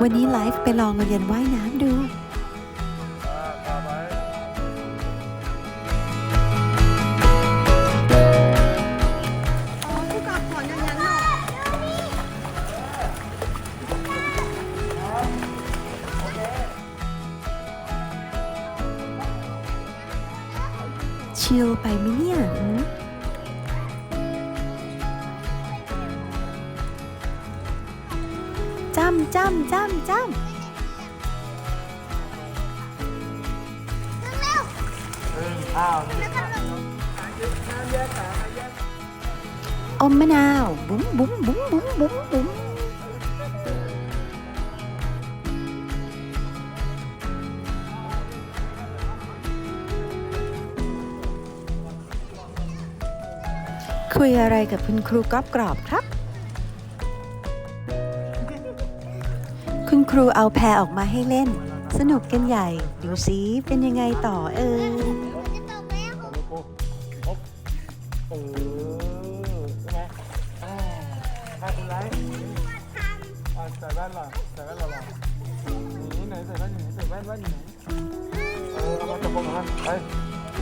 วันนี้ไลฟ์ไปลองเรียนว่ายน้ำดูอ่าต่อไปอ๋อผู้กอสอนย่างนั้นชิลไปไหมเนี่ย หืมจ้ำจ้ำจ้ำจ้หนึ่งอ้าวนี่ำอมมะนาวบุ้มบุ้มบุ้มบุ้มบุ้มบุ้มคุยอะไรกับคุณครูก๊อบกรอบครับ คุณครูเอาแพรออกมาให้เล่น สนุกกันใหญ่ ดูสิเป็นยังไงต่อเออเออใช่ไหมอ่าถ้าคุณไลฟ์อ่าใส่แว่นหล่ะใส่แว่นหล่อๆนี่ไหนใส่แว่นอยู่ไหนใส่แว่นแว่นอยู่ไหนเออเอามาตะโกนกันไป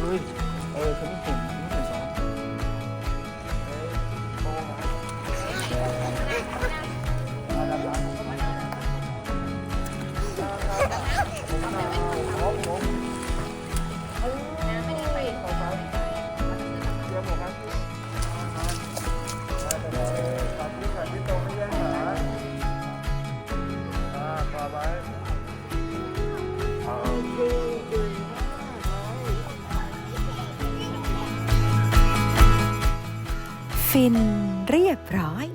ลุย ฟินเรียบร้อย